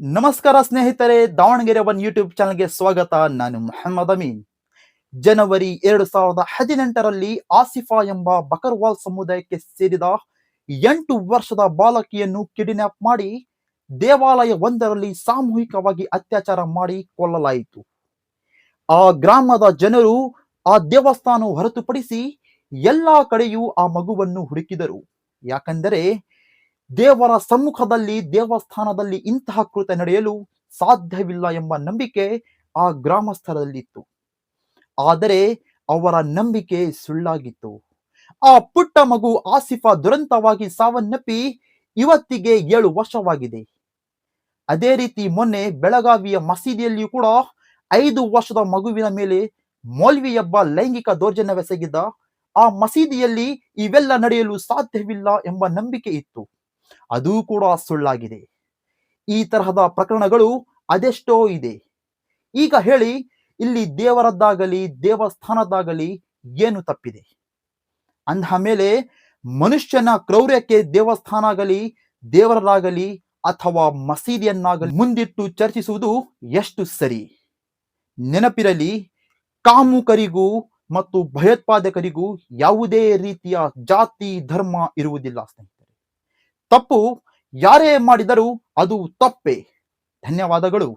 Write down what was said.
ನಮಸ್ಕಾರ ಸ್ನೇಹಿತರೆ Davanagere one YouTube ಚಾನಲ್ಗೆ ಸ್ವಾಗತ. ನಾನು ಮೊಹಮ್ಮದ್ ಅಮೀನ್. ಜನವರಿ ಎರಡು ಸಾವಿರದ ಹದಿನೆಂಟರಲ್ಲಿ ಆಸಿಫಾ ಎಂಬ ಬಕರ್ವಾಲ್ ಸಮುದಾಯಕ್ಕೆ ಸೇರಿದ ಎಂಟು ವರ್ಷದ ಬಾಲಕಿಯನ್ನು ಕಿಡ್ನಾಪ್ ಮಾಡಿ ದೇವಾಲಯ ಒಂದರಲ್ಲಿ ಸಾಮೂಹಿಕವಾಗಿ ಅತ್ಯಾಚಾರ ಮಾಡಿ ಕೊಲ್ಲಲಾಯಿತು. ಆ ಗ್ರಾಮದ ಜನರು ಆ ದೇವಸ್ಥಾನ ಹೊರತುಪಡಿಸಿ ಎಲ್ಲಾ ಕಡೆಯೂ ಆ ಮಗುವನ್ನು ಹುಡುಕಿದರು. ಯಾಕಂದರೆ ದೇವರ ಸಮ್ಮುಖದಲ್ಲಿ, ದೇವಸ್ಥಾನದಲ್ಲಿ ಇಂತಹ ಕೃತ್ಯ ನಡೆಯಲು ಸಾಧ್ಯವಿಲ್ಲ ಎಂಬ ನಂಬಿಕೆ ಆ ಗ್ರಾಮಸ್ಥರಲ್ಲಿತ್ತು. ಆದರೆ ಅವರ ನಂಬಿಕೆ ಸುಳ್ಳಾಗಿತ್ತು. ಆ ಪುಟ್ಟ ಮಗು ಆಸಿಫಾ ದುರಂತವಾಗಿ ಸಾವನ್ನಪ್ಪಿ ಇವತ್ತಿಗೆ ಏಳು ವರ್ಷವಾಗಿದೆ. ಅದೇ ರೀತಿ ಮೊನ್ನೆ ಬೆಳಗಾವಿಯ ಮಸೀದಿಯಲ್ಲಿಯೂ ಕೂಡ ಐದು ವರ್ಷದ ಮಗುವಿನ ಮೇಲೆ ಮೌಲ್ವಿಯೊಬ್ಬ ಲೈಂಗಿಕ ದೌರ್ಜನ್ಯವೆಸಗಿದ್ದ ಆ ಮಸೀದಿಯಲ್ಲಿ ಇವೆಲ್ಲ ನಡೆಯಲು ಸಾಧ್ಯವಿಲ್ಲ ಎಂಬ ನಂಬಿಕೆ ಇತ್ತು. ಅದು ಕೂಡ ಸುಳ್ಳಾಗಿದೆ. ಈ ತರಹದ ಪ್ರಕರಣಗಳು ಅದೆಷ್ಟೋ ಇದೆ. ಈಗ ಹೇಳಿ, ಇಲ್ಲಿ ದೇವರದ್ದಾಗಲಿ, ದೇವಸ್ಥಾನದ್ದಾಗಲಿ ಏನು ತಪ್ಪಿದೆ? ಅಂದ ಮೇಲೆ ಮನುಷ್ಯನ ಕ್ರೌರ್ಯಕ್ಕೆ ದೇವಸ್ಥಾನ ಆಗಲಿ ದೇವರರಾಗಲಿ ಅಥವಾ ಮಸೀದಿಯನ್ನಾಗಲಿ ಮುಂದಿಟ್ಟು ಚರ್ಚಿಸುವುದು ಎಷ್ಟು ಸರಿ? ನೆನಪಿರಲಿ, ಕಾಮುಕರಿಗೂ ಮತ್ತು ಭಯೋತ್ಪಾದಕರಿಗೂ ಯಾವುದೇ ರೀತಿಯ ಜಾತಿ, ಧರ್ಮ ಇರುವುದಿಲ್ಲ ಸ್ನೇಹಿತರೆ ತಪ್ಪು ಯಾರೇ ಮಾಡಿದರೂ ಅದು ತಪ್ಪೇ. ಧನ್ಯವಾದಗಳು.